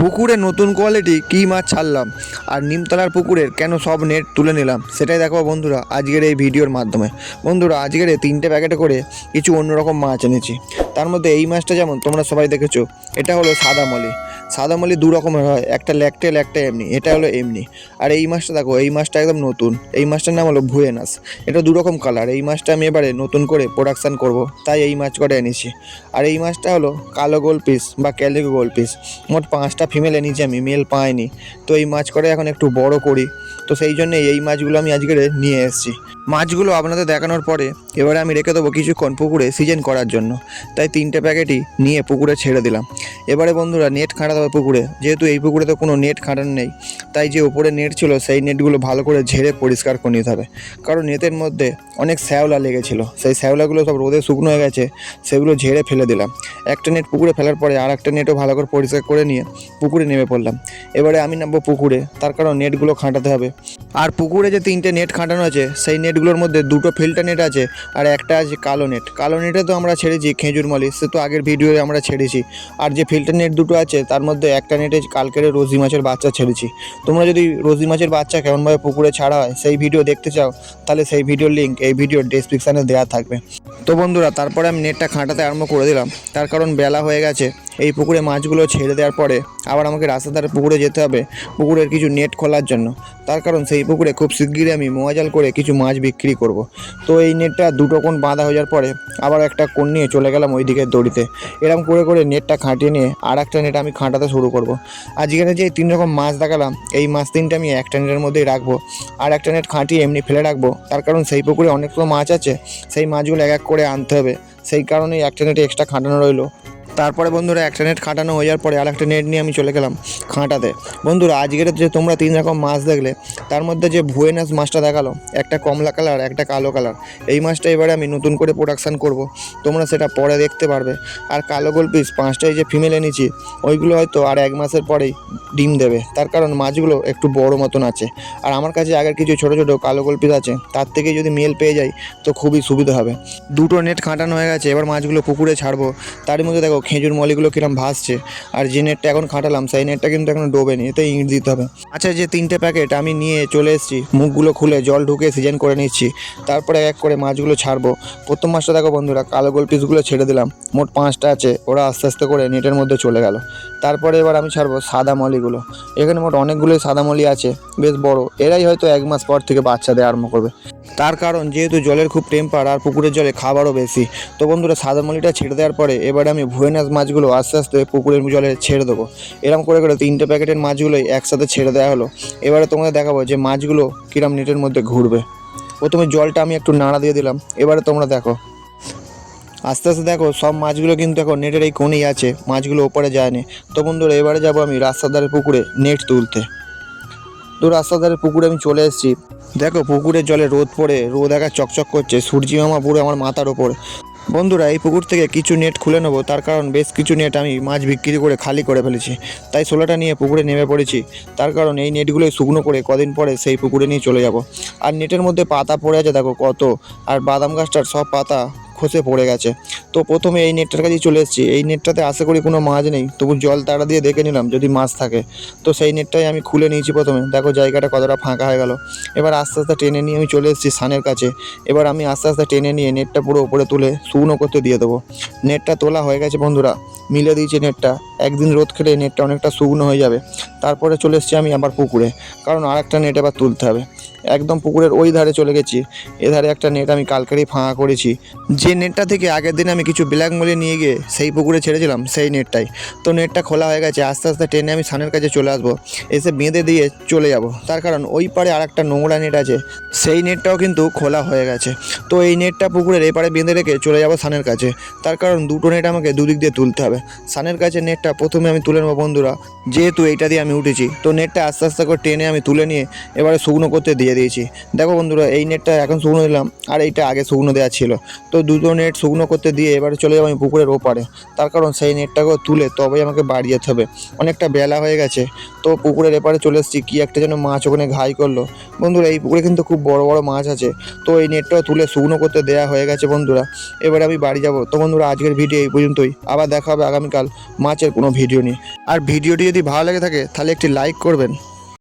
পুকুরে নতুন কোয়ালিটি কী মাছ ছাড়লাম? আর নিমতলার পুকুরের কেন সব নেট তুলে নিলাম? সেটাই দেখো বন্ধুরা আজকের এই ভিডিওর মাধ্যমে। বন্ধুরা, আজকের এই তিনটে প্যাকেটে করে কিছু অন্যরকম মাছ এনেছি। তার মধ্যে এই মাছটা যেমন তোমরা সবাই দেখেছ, এটা হলো সাদা মলি। সাদা মলি দু রকমের হয়, একটা ল্যাকটেল একটা এমনি, এটা হলো এমনি। আর এই মাছটা দেখো, এই মাছটা একদম নতুন, এই মাছটার নাম হলো ভুয়েনাস। এটা দু রকম কালার এই মাছটা আমি এবারে নতুন করে প্রোডাকশান করব, তাই এই মাছ করে এনেছি। আর এই মাছটা হলো কালো গোল পিস বা ক্যালিকো গোল পিস মোট পাঁচটা ফিমেল এনেছি আমি মেল পাইনি। তো এই মাছ করে এখন একটু বড় করি, তো সেই জন্য এই মাছগুলো আমি আজকে নিয়ে এসেছি। মাছগুলো আপনাদের দেখানোর পরে এবারে আমি রেখে দেবো কিছুক্ষণ পুকুরে সিজন করার জন্য। তাই তিনটে প্যাকেটই নিয়ে পুকুরে ছেড়ে দিলাম। এবারে বন্ধুরা নেট খাঁটাতে হবে পুকুরে। যেহেতু এই পুকুরে তো কোনো নেট খাঁটানো নেই, তাই যে উপরে নেট ছিল সেই নেটগুলো ভালো করে ঝেড়ে পরিষ্কার করে নিতে হবে। কারণ নেটের মধ্যে অনেক শ্যাওলা লেগেছিলো। সেই শ্যাওলাগুলো সব রোদে শুকনো হয়ে গেছে, সেগুলো ঝেড়ে ফেলে দিলাম। একটা নেট পুকুরে ফেলার পরে আর একটা নেটও ভালো করে পরিষ্কার করে নিয়ে পুকুরে নেমে পড়লাম। এবারে আমি নামবো পুকুরে, তার কারণ নেটগুলো খাঁটাতে হবে। আর পুকুরে যে তিনটে নেট খাঁটানো আছে, সেই নেটগুলোর মধ্যে দুটো ফিল্টার নেট আছে আর একটা আছে কালো নেট কালো নেটে তো আমরা ছেড়েছি খেঁজুর মলি, সে তো আগের ভিডিওয়ে আমরা ছেড়েছি। আর যে ফিল্টার নেট দুটো আছে, তার মধ্যে একটা নেটে কালকের রোজি মাছের বাচ্চা ছেড়েছি। তোমরা যদি রোজি মাছের বাচ্চা কেমনভাবে পুকুরে ছাড়া হয়, সেই ভিডিও দেখতে চাও, তাহলে সেই ভিডিওর লিঙ্ক এই ভিডিওর ডিসক্রিপশানে দেওয়া থাকবে। তো বন্ধুরা, তারপরে আমি নেটটা খাঁটাতে আরম্ভ করে দিলাম। তার কারণ বেলা হয়ে গেছে, এই পুকুরে মাছগুলো ছেড়ে দেওয়ার পরে আবার আমাকে রাস্তা ধারে পুকুরে যেতে হবে, পুকুরের কিছু নেট খোলার জন্য। তার কারণ সেই পুকুরে খুব শিগগিরই আমি মোয়াজাল করে কিছু মাছ বিক্রি করব। তো এই নেটটা দুটো কোণ বাঁধা হয়ে যাওয়ার পরে আবার একটা কোণ নিয়ে চলে গেলাম ওই দিকের দড়িতে। এরকম করে করে নেটটা খাঁটিয়ে নিয়ে আর একটা নেট আমি খাঁটাতে শুরু করব। আজকের যে তিন রকম মাছ দেখালাম, এই মাছ তিনটে আমি একটা নেটের মধ্যেই রাখব। আর একটা নেট খাঁটিয়ে এমনি ফেলে রাখব। তার কারণ সেই পুকুরে অনেকগুলো মাছ আছে, সেই মাছগুলো এক এক করে আনতে হবে। সেই কারণেই একটা নেটে এক্সট্রা খাটানো রইল। তারপরে বন্ধুরা একটা নেট খাটানো হয়ে যাওয়ার পরে আর একটা নেট নিয়ে আমি চলে গেলাম খাঁটাতে। বন্ধুরা, আজকের যে তোমরা তিন রকম মাছ দেখলে, তার মধ্যে যে ভুয়েনাস মাছটা দেখাল, একটা কমলা কালার একটা কালো কালার এই মাছটা এবারে আমি নতুন করে প্রোডাকশান করব। তোমরা সেটা পরে দেখতে পারবে। আর কালো গোল পিস পাঁচটাই যে ফিমেল এনেছি, ওইগুলো হয়তো আর এক মাসের পরেই ডিম দেবে। তার কারণ মাছগুলো একটু বড় মতন আছে। আর আমার কাছে আগের কিছু ছোটো ছোটো কালো গোল পিস আছে, তার থেকে যদি মেল পেয়ে যাই, তো খুবই সুবিধা হবে। দুটো নেট খাটানো হয়ে গেছে, এবার মাছগুলো পুকুরে ছাড়বো। তার মধ্যে দেখো খেজুর মলিগুলো কিরম ভাসছে, আর যে নেটটা এখন খাটালাম, সেই নেটটা কিন্তু এখনও ডোবেনি এতে ইঁট দিতে হবে। আচ্ছা যে তিনটে প্যাকেট আমি নিয়ে চলে এসেছি, মুখগুলো খুলে জল ঢুকে সিজন করে নিচ্ছি, তারপরে এক করে মাছগুলো ছাড়বো। প্রথম মাছটা দেখো বন্ধুরা, কালো গোল পিসগুলো ছেড়ে দিলাম। মোট পাঁচটা আছে। ওরা আস্তে আস্তে করে নেটের মধ্যে চলে গেল। তারপরে এবার আমি ছাড়বো সাদা মলিগুলো এখানে মোট অনেকগুলোই সাদা মলি আছে, বেশ বড়। এরাই হয়তো এক মাস পর থেকে বাচ্চা দেওয়া আরম্ভ করবে। তার কারণ, যেহেতু জলের খুব টেম্পার আর পুকুরের জলে খাবারও বেশি, তো বন্ধুরা সাদা মলিটা ছেড়ে দেওয়ার পরে এবারে আমি ভুয়েনাস মাছগুলো আস্তে আস্তে পুকুরের জলে ছেড়ে দেবো। এরকম করে করে তিনটে প্যাকেটের মাছগুলোই একসাথে ছেড়ে দেওয়া হলো। এবারে তোমাদের দেখাবো যে মাছগুলো কিরম নেটের মধ্যে ঘুরবে। প্রথমে জলটা আমি একটু নাড়া দিয়ে দিলাম। এবারে তোমরা দেখো। আস্তে আস্তে দেখো, সব মাছগুলো কিন্তু এখন নেটের এই কোণেই আছে, মাছগুলো ওপরে যায়নি। তো বন্ধুরা, এবারে যাব আমি রাস্তার ধারে পুকুরে নেট তুলতে। তো রাস্তার ধারে পুকুরে আমি চলে এসেছি। দেখো, পুকুরের জলে রোদ পড়ে, রোদ একা চকচক করছে, সূর্যি মামা পুরো আমার মাথার ওপর। বন্ধুরা, এই পুকুর থেকে কিছু নেট খুলে নেব, তার কারণ বেশ কিছু নেট আমি মাছ বিক্রি করে খালি করে ফেলেছি। তাই ষোলোটা নিয়ে পুকুরে নেমে পড়েছি। তার কারণ এই নেটগুলোই শুকনো করে কদিন পরে সেই পুকুরে নিয়ে চলে যাব। আর নেটের মধ্যে পাতা পড়ে আছে, দেখো কত। আর বাদাম গাছটার সব পাতা খসে পড়ে গেছে। তো প্রথমে এই নেটটার কাছেই চলে এসেছি। এই নেটটাতে আশা করি কোনো মাছ নেই, তবু জল তাড়া দিয়ে দেখে নিলাম যদি মাছ থাকে। তো সেই নেটটাই আমি খুলে নিয়েছি প্রথমে। দেখো জায়গাটা কতটা ফাঁকা হয়ে গেল। এবার আস্তে আস্তে টেনে নিয়ে আমি চলে এসেছি সানের কাছে। এবার আমি আস্তে আস্তে টেনে নিয়ে নেটটা পুরো উপরে তুলে শুকনো করতে দিয়ে দেবো। নেটটা তোলা হয়ে গেছে বন্ধুরা, মিলে দিয়েছি নেটটা। একদিন রোদ খেলে নেটটা অনেকটা শুকনো হয়ে যাবে। তারপরে চলে এসেছি আমি আবার পুকুরে। কারণ আরেকটা নেট এবার তুলতে হবে। একদম পুকুরের ওই ধারে চলে গেছি। এধারে একটা নেট আমি কালকেরই ফাঁকা করেছি। যে নেটটা থেকে আগের দিন আমি কিছু ব্ল্যাক মলে নিয়ে গিয়ে সেই পুকুরে ছেড়েছিলাম, সেই নেটটাই তো নেটটা খোলা হয়ে গেছে, আস্তে আস্তে টেনে আমি সানের কাছে চলে আসব। এসে বেঁধে দিয়ে চলে যাব। তার কারণ ওই পারে আর একটা নোংরা নেট আছে, সেই নেটটাও কিন্তু খোলা হয়ে গেছে। তো এই নেটটা পুকুরের এপারে বেঁধে রেখে চলে যাব সানের কাছে তার কারণ দুটো নেট আমাকে দুদিক দিয়ে তুলতে হবে। সানের কাছে নেটটা প্রথমে আমি তুলে নেব বন্ধুরা, যেহেতু এইটা দিয়ে আমি উঠেছি। তো নেটটা আস্তে আস্তে করে টেনে আমি তুলে নিয়ে এবারে শুকনো করতে দিয়ে দিয়েছি। দেখো বন্ধুরা, এই নেটটা এখন শুকনো দিলাম, আর এইটা আগে শুকনো দেওয়া ছিল। তো দুটো নেট শুকনো করতে দিয়ে এবারে চলে যাব আমি পুকুরের ওপারে। তার কারণ সেই নেটটাকেও তুলে তবেই আমাকে বাড়ি যেতে হবে। অনেকটা বেলা হয়ে গেছে, তো পুকুরের এপারে চলে এসেছি, কী একটা যেন মাছ ওখানে ঘাই করল। বন্ধুরা, এই পুকুরে কিন্তু খুব বড় বড় মাছ আছে, তো এই নেটটাও তুলে শুকনো করতে দেওয়া হয়ে গেছে বন্ধুরা। এবারে আমি বাড়ি যাব। তো বন্ধুরা, আজকের ভিডিও এই পর্যন্তই। আবার দেখা হবে আগামীকাল মাছের কোনো ভিডিও নিয়ে। আর ভিডিওটি যদি ভালো লেগে থাকে, তাহলে একটি লাইক করবেন।